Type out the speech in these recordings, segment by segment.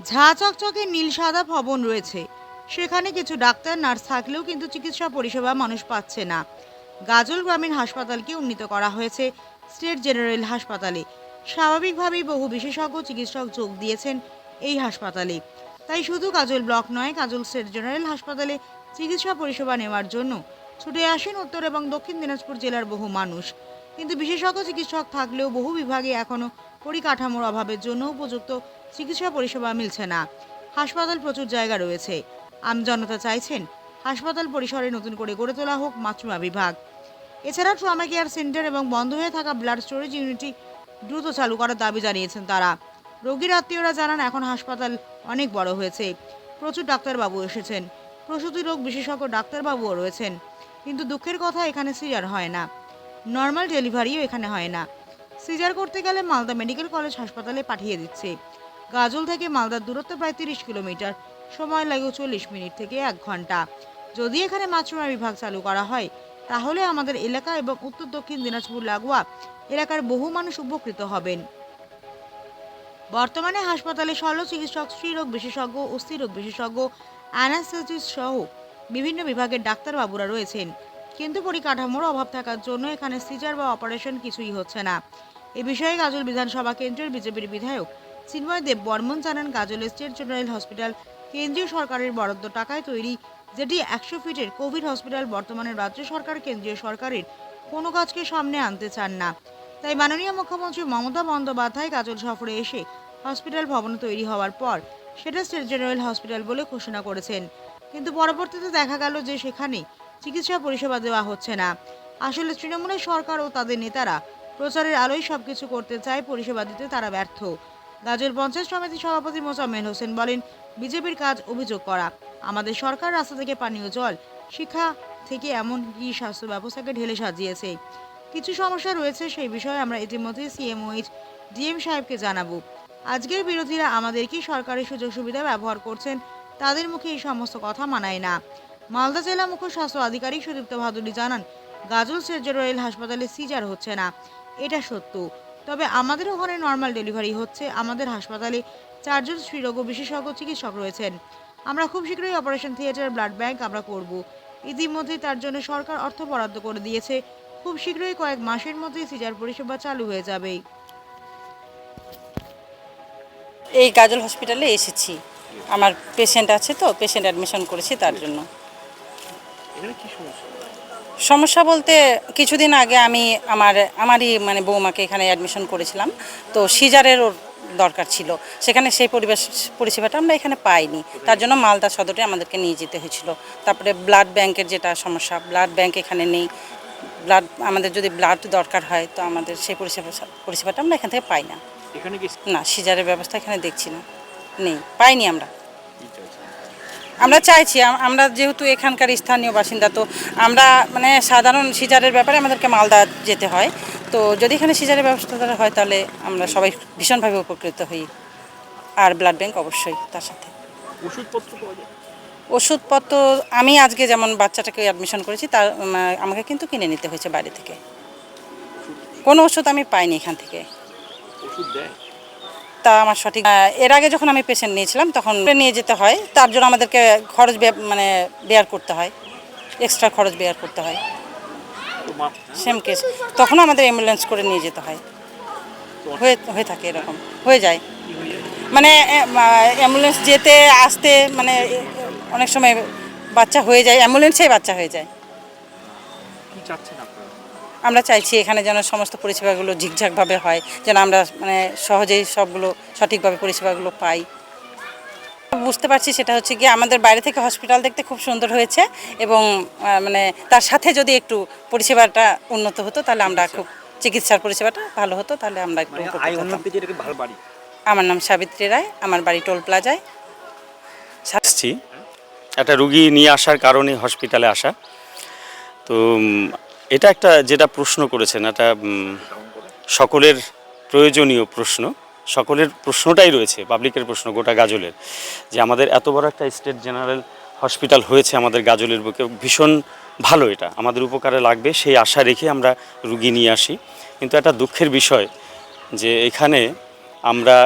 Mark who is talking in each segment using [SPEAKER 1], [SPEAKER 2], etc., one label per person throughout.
[SPEAKER 1] ঝা চকচকে নীল সাদা ভবন রয়েছে। সেখানে কিছু ডাক্তার, নার্স থাকলেও কিন্তু চিকিৎসা পরিষেবা মানুষ পাচ্ছে না। গাজল গ্রামীণ হাসপাতালকে উন্নীত করা হয়েছে স্টেট জেনারেল হাসপাতালে। স্বাভাবিকভাবেই বহু বিশেষজ্ঞ চিকিৎসক যোগ দিয়েছেন এই হাসপাতালে। তাই শুধু কাজল ব্লক নয় কাজল স্টেট জেনারেল হাসপাতালে চিকিৎসা পরিষেবা নেওয়ার জন্য ছুটে আসেন উত্তর এবং দক্ষিণ দিনাজপুর জেলার বহু মানুষ। কিন্তু বিশেষজ্ঞ চিকিৎসক থাকলেও বহু বিভাগে এখনও পরিকাঠামোর অভাবের জন্য উপযুক্ত চিকিৎসা পরিষেবা মিলছে না। হাসপাতাল প্রচুর জায়গা রয়েছে। আমজনতা চাইছেন হাসপাতাল পরিসরে নতুন করে গড়ে তোলা হোক মাতৃমা বিভাগ। এছাড়া ট্রমা কেয়ার সেন্টার এবং বন্ধ হয়ে থাকা ব্লাড স্টোরেজ ইউনিটটি দ্রুত চালু করার দাবি জানিয়েছেন তারা। রোগীর আত্মীয়রা জানান, এখন হাসপাতাল অনেক বড় হয়েছে। প্রচুর ডাক্তারবাবু এসেছেন। প্রসূতি রোগ বিশেষজ্ঞ ডাক্তারবাবুও রয়েছেন। কিন্তু দুঃখের কথা, এখানে সিজার হয় না। নর্মাল ডেলিভারিও এখানে হয় না। সিজার করতে গেলে মালদা মেডিকেল কলেজ হাসপাতালে পাঠিয়ে দিচ্ছে। গাজল থেকে মালদার দূরত্ব প্রায় তিরিশ কিলোমিটার। সময় লাগে চল্লিশ মিনিট থেকে এক ঘণ্টা। যদি এখানে মাতৃমা বিভাগ চালু করা হয়, তাহলে আমাদের এলাকা এবং উত্তর দক্ষিণ দিনাজপুর লাগোয়া এলাকার বহু মানুষ উপকৃত হবেন। বর্তমানে হাসপাতালে শল্য চিকিৎসক স্ত্রীরোগ বিশেষজ্ঞ অস্থিরোগ বিশেষজ্ঞ অ্যানাস্থেটিস্ট সহ বিভিন্ন বিভাগের ডাক্তারবাবুরা রয়েছেন। কিন্তু পরিকাঠামোর অভাব থাকার জন্য এখানে সিজার বা অপারেশন কিছুই হচ্ছে না। এ বিষয়ে গাজল বিধানসভা কেন্দ্রের বিজেপির বিধায়ক চিন্ময় দেব বর্মন জানান গাজল স্টেট জেনারেল হসপিটাল। কেন্দ্রীয় সরকারের বরাদ্দ টাকায় তৈরি, যেটি একশো ফিটের কোভিড হসপিটাল বর্তমানে রাজ্য সরকার, কেন্দ্রীয় সরকারের কোনো কাজকে সামনে আনতে চান না। তাই মাননীয় মুখ্যমন্ত্রী মমতা বন্দ্যোপাধ্যায় গাজল সফরে এসে হসপিটাল ভবন তৈরি হওয়ার পর সেটা স্টেট জেনারেল হসপিটাল বলে ঘোষণা করেছেন। কিন্তু পরবর্তীতে দেখা গেল যে সেখানে চিকিৎসা পরিষেবা দেওয়া হচ্ছে না। আসলে তৃণমূলের সরকার ও তাদের নেতারা প্রচারের আলোয় সবকিছু করতে চায়, পরিষেবা দিতে তারা ব্যর্থ। গাজল পঞ্চায়েত সমিতির সভাপতি মোজাম্মেল হোসেন বলেন, বিজেপির কাজ অভিযোগ করা। আমাদের সরকার রাস্তা থেকে পানীয় জল, শিক্ষা থেকে এমন কি স্বাস্থ্য ব্যবস্থাকে ঢেলে সাজিয়েছে। কিছু সমস্যা রয়েছে, সেই বিষয়ে আমরা ইতিমধ্যে সিএমওইচ ডিএম সাহেবকে জানাব। আজকের বিরোধীরা আমাদের কি সরকারি সুযোগ সুবিধা ব্যবহার করছেন, তাদের মুখে এই সমস্ত কথা মানায় না। মালদা জেলা মুখ্য স্বাস্থ্য আধিকারিক সুদীপ্ত ভাদুরী জানান, গাজল জেনারেল হাসপাতালে সিজার হচ্ছে না। এটা সত্য। তবে আমাদের ওখানে নর্মাল ডেলিভারি হচ্ছে। আমাদের হাসপাতালে চারজন স্ত্রীরোগ বিশেষজ্ঞ চিকিৎসক রয়েছেন। আমরা খুব শীঘ্রই অপারেশন থিয়েটার ব্লাড ব্যাংক আমরা করব। ইতিমধ্যে তার জন্য সরকার অর্থ বরাদ্দ করে দিয়েছে। খুব শীঘ্রই কয়েক মাসের মধ্যেই সিজার পরিষেবা চালু হয়ে যাবে।
[SPEAKER 2] এই গাজল হসপিটালে এসেছি। আমার পেশেন্ট আছে তো পেশেন্ট অ্যাডমিশন করেছি তার জন্য।
[SPEAKER 3] এখানে কি সমস্যা
[SPEAKER 2] বলতে কিছুদিন আগে আমি আমার আমারই মানে বৌমাকে এখানে অ্যাডমিশন করেছিলাম। তো সিজারের ওর দরকার ছিল। সেখানে সেই পরিবেশ পরিষেবাটা আমরা এখানে পাইনি। তার জন্য মালদা সদরে আমাদেরকে নিয়ে যেতে হয়েছিল। তারপরে ব্লাড ব্যাংকের যেটা সমস্যা ব্লাড ব্যাংক এখানে নেই। ব্লাড আমাদের যদি ব্লাড দরকার হয় তো আমাদের সেই পরিষেবা পরিষেবাটা আমরা এখান থেকে পাই না।
[SPEAKER 3] এখানে
[SPEAKER 2] না সিজারের ব্যবস্থা এখানে দেখছি না। নেই পাইনি আমরা? আমরা চাইছি আমরা যেহেতু এখানকার স্থানীয় বাসিন্দা তো আমরা মানে সাধারণ সিজারের ব্যাপারে আমাদেরকে মালদা যেতে হয়। তো যদি এখানে সিজারের ব্যবস্থা হয় তাহলে আমরা সবাই ভীষণভাবে উপকৃত হই। আর ব্লাড ব্যাংক অবশ্যই তার সাথে।
[SPEAKER 3] ওষুধপত্র
[SPEAKER 2] ওষুধপত্র আমি আজকে যেমন বাচ্চাটাকে অ্যাডমিশন করেছি তার আমাকে কিন্তু কিনে নিতে হয়েছে বাইরে থেকে। কোনো ওষুধ আমি পাইনি এখান থেকে।
[SPEAKER 3] ওষুধ দেয়?
[SPEAKER 2] তা আমার সঠিক এর আগে যখন আমি পেশেন্ট নিয়েছিলাম, তখন নিয়ে যেতে হয়। তার জন্য আমাদেরকে খরচ মানে বেয়ার করতে হয়। এক্সট্রা খরচ বেয়ার করতে হয়। সেম কেস তখন আমাদের অ্যাম্বুলেন্স করে নিয়ে যেতে হয়। হয়ে হয়ে থাকে এরকম। হয়ে যায়। মানে অ্যাম্বুলেন্স যেতে, আসতে মানে অনেক সময় বাচ্চা হয়ে যায়। অ্যাম্বুলেন্সেই বাচ্চা হয়ে যায়।
[SPEAKER 3] কি চাচ্ছেন আপনারা
[SPEAKER 2] আমরা চাইছি এখানে যেন সমস্ত পরিষেবাগুলো ঝিকঝাকভাবে হয় যেন আমরা মানে সহজেই সবগুলো সঠিকভাবে পরিষেবাগুলো পাই। বুঝতে পারছি সেটা হচ্ছে কি আমাদের বাইরে থেকে হসপিটাল দেখতে খুব সুন্দর হয়েছে এবং মানে তার সাথে যদি একটু পরিষেবাটা উন্নত হতো তাহলে আমরা খুব চিকিৎসার পরিষেবাটা ভালো হতো তাহলে আমরা একটু
[SPEAKER 3] মানে
[SPEAKER 2] আমার নাম সাবিত্রী রায় আমার বাড়ি টোল প্লাজায়।
[SPEAKER 4] আসছি। একটা রুগী নিয়ে আসার কারণে হসপিটালে আসা। তো এটা একটা যেটা প্রশ্ন করেছেন, এটা সকলের প্রয়োজনীয় প্রশ্ন। সকলের প্রশ্নটাই রয়েছে, পাবলিকের প্রশ্ন, গোটা গাজলের। যে আমাদের এত বড় একটা স্টেট জেনারেল হসপিটাল হয়েছে আমাদের গাজলের বুকে, ভীষণ ভালো এটা। আমাদের উপকারে লাগবে, সেই আশা রেখে আমরা রুগী নিয়ে আসি। কিন্তু একটা দুঃখের বিষয়, যে এখানে আমরা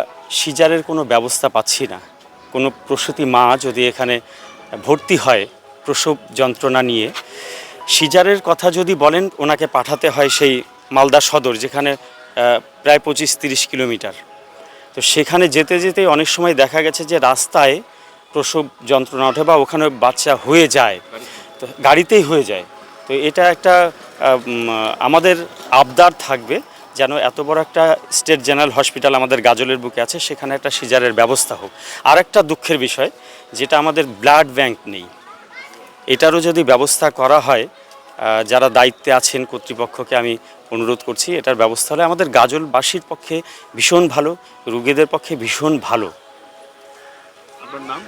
[SPEAKER 4] সিজারের কোনো ব্যবস্থা পাচ্ছি না। কোনো প্রসূতি মা যদি এখানে ভর্তি হয় প্রসব যন্ত্রণা নিয়ে সিজারের কথা যদি বলেন, ওনাকে পাঠাতে হয় সেই মালদা সদর, যেখানে প্রায় পঁচিশ তিরিশ কিলোমিটার। তো সেখানে যেতে যেতে অনেক সময় দেখা গেছে যে রাস্তায় প্রসব যন্ত্রণা ওঠে বা ওখানে বাচ্চা হয়ে যায়, তো গাড়িতেই হয়ে যায়। তো এটা একটা আমাদের আবদার থাকবে যেন এত বড় একটা স্টেট জেনারেল হসপিটাল আমাদের গাজলের বুকে আছে, সেখানে একটা সিজারের ব্যবস্থা হোক। আর একটা দুঃখের বিষয়, যেটা আমাদের ব্লাড ব্যাংক নেই। এটারও যদি ব্যবস্থা করা হয় যারা দায়িত্বে আছেন কর্তৃপক্ষকে আমি অনুরোধ করছি এটার ব্যবস্থা হলে আমাদের গাজলবাসীর পক্ষে ভীষণ ভালো রুগীদের পক্ষে ভীষণ ভালো।
[SPEAKER 3] আপনার নাম?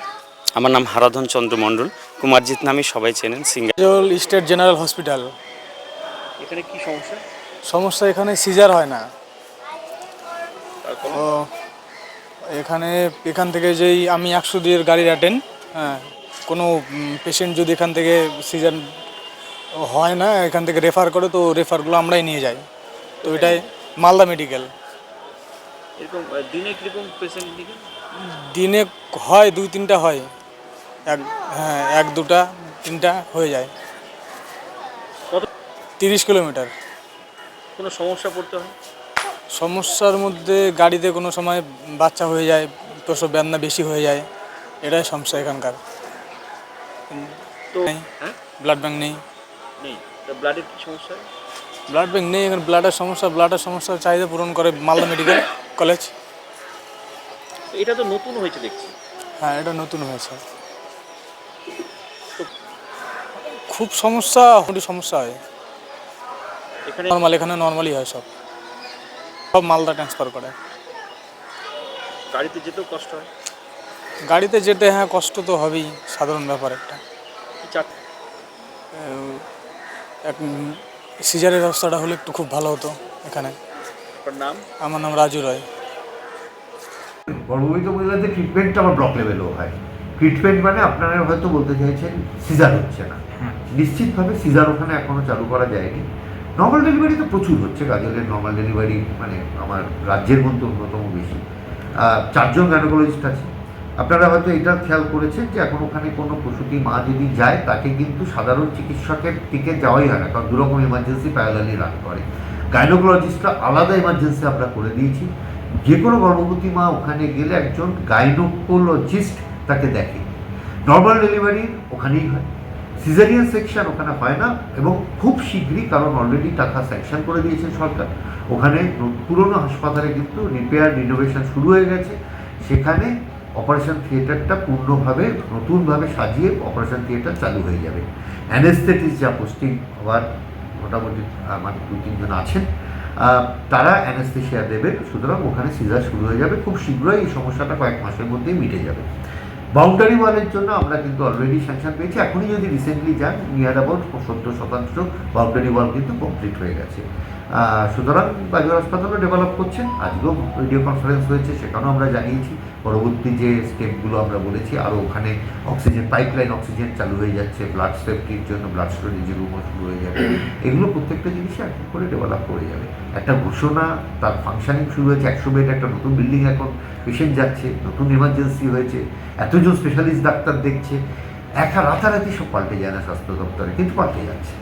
[SPEAKER 4] আমার নাম হারাধন চন্দ্র মণ্ডল। কুমারজিৎ নামে সবাই চেনেন সিঙ্গার
[SPEAKER 5] জল স্টেট জেনারেল হসপিটাল।
[SPEAKER 3] এখানে কি সমস্যা?
[SPEAKER 5] সমস্যা এখানে সিজার হয় না। এখানে এখান থেকে যেই আমি একশো দুইয়ের গাড়ি অ্যাটেন্ড হ্যাঁ কোনো পেশেন্ট যদি এখান থেকে সিজন হয় না এখান থেকে রেফার করে তো রেফারগুলো আমরাই নিয়ে যাই। তো এটাই মালদা মেডিকেল
[SPEAKER 3] এরকম দিনে কীরকম পেশেন্ট
[SPEAKER 5] দিনে হয় দুই তিনটা হয়। এক হ্যাঁ এক দুটা তিনটা হয়ে যায়।
[SPEAKER 3] কত?
[SPEAKER 5] তিরিশ কিলোমিটার।
[SPEAKER 3] কোনো সমস্যা পড়তে হয়?
[SPEAKER 5] সমস্যার মধ্যে গাড়িতে কোনো সময় বাচ্চা হয়ে যায় প্রসব বেদনা বেশি হয়ে যায় এটাই সমস্যা এখানকার।
[SPEAKER 3] তো হ্যাঁ?
[SPEAKER 5] ব্লাড ব্যাঙ্ক নেই।
[SPEAKER 3] নেই। ব্লাডের কি সমস্যা?
[SPEAKER 5] ব্লাড ব্যাঙ্ক নেই এখানে ব্লাডের সমস্যা ব্লাডের সমস্যার চাহিদা পূরণ করে মালদা মেডিকেল কলেজ
[SPEAKER 3] এটা তো নতুন হয়েছে দেখছি।
[SPEAKER 5] হ্যাঁ এটা নতুন হয়েছে। খুব সমস্যা মোটামুটি সমস্যা হয়।
[SPEAKER 3] এখানে
[SPEAKER 5] নর্মাল এখানে নর্মালি হয় সব। সব মালদা ট্রান্সফার করে।
[SPEAKER 3] গাড়িতে যেতেও কষ্ট হয়।
[SPEAKER 5] গাড়িতে যেতে হ্যাঁ কষ্ট তো হবেই সাধারণ ব্যাপার একটা। এক সিজারের ব্যবস্থাটা হলে একটু খুব ভালো হতো এখানে।
[SPEAKER 3] নাম?
[SPEAKER 5] আমার নাম রাজু রায়।
[SPEAKER 6] গর্ভবতী মহিলাদের ট্রিটমেন্টটা আবার ব্লক লেভেলেও হয়। ট্রিটমেন্ট মানে আপনারা হয়তো বলতে চাইছেন সিজার হচ্ছে না। নিশ্চিতভাবে সিজার ওখানে এখনও চালু করা যায়নি। নর্মাল ডেলিভারি তো প্রচুর হচ্ছে গাজলের নর্মাল ডেলিভারি মানে আমার রাজ্যের মধ্যে অন্যতম বেশি। চারজন গ্যানোকোলজিস্ট আছে। আপনারা হয়তো এটা খেয়াল করেছেন যে এখন ওখানে কোনো প্রসূতি মা যদি যায়, তাকে কিন্তু সাধারণ চিকিৎসকের দিকে যাওয়াই হয় না, কারণ দুরকম এমার্জেন্সি প্যারালালি রান করে। গাইনোকোলজিস্টরা আলাদা এমার্জেন্সি আমরা করে দিয়েছি। যে কোনো গর্ভবতী মা ওখানে গেলে একজন গাইনোকোলজিস্ট তাকে দেখে। নর্মাল ডেলিভারি ওখানেই হয়। সিজারিয়ান সেকশন ওখানে হয় না এবং খুব শীঘ্রই, কারণ অলরেডি টাকা স্যাংশন করে দিয়েছেন সরকার। ওখানে পুরনো হাসপাতালে কিন্তু রিপেয়ার রিনোভেশন শুরু হয়ে গেছে। সেখানে অপারেশন থিয়েটারটা পূর্ণভাবে, নতুনভাবে সাজিয়ে অপারেশন থিয়েটার চালু হয়ে যাবে। অ্যানেস্থেটিস যা পোস্টিং হওয়ার মোটামুটি আমার দু, তিনজন আছেন তারা অ্যানেস্থেশিয়া দেবে, সুতরাং ওখানে সিজার শুরু হয়ে যাবে। খুব শীঘ্রই এই সমস্যাটা কয়েক মাসের মধ্যেই মিটে যাবে। বাউন্ডারি ওয়ালের জন্য আমরা কিন্তু অলরেডি স্যাংশন পেয়েছি। এখনই যদি রিসেন্টলি যান নিয়ার অ্যাবাউট সত্তর শতাংশ বাউন্ডারি ওয়াল কিন্তু কমপ্লিট হয়ে গেছে। সুতরাং বাজার হাসপাতালও ডেভেলপ করছেন। আজকেও ভিডিও কনফারেন্স হয়েছে, সেখানেও আমরা জানিয়েছি। পরবর্তী যে স্টেপগুলো আমরা বলেছি আরও ওখানে অক্সিজেন, পাইপলাইন অক্সিজেন চালু হয়ে যাচ্ছে ব্লাড সেফটির জন্য ব্লাড স্টোরেজের রুমও শুরু হয়ে যাবে। এগুলো প্রত্যেকটা জিনিসই এক করে ডেভেলপ করে যাবে। একটা ঘোষণা, তার ফাংশনিং শুরু হয়েছে, একশো বেড, একটা নতুন বিল্ডিং এখন পেশেন্ট যাচ্ছে, নতুন এমার্জেন্সি হয়েছে, এতজন স্পেশালিস্ট ডাক্তার দেখছে, একা রাতারাতি সব পাল্টে যায় না স্বাস্থ্য দপ্তরে, কিন্তু পাল্টে যাচ্ছে।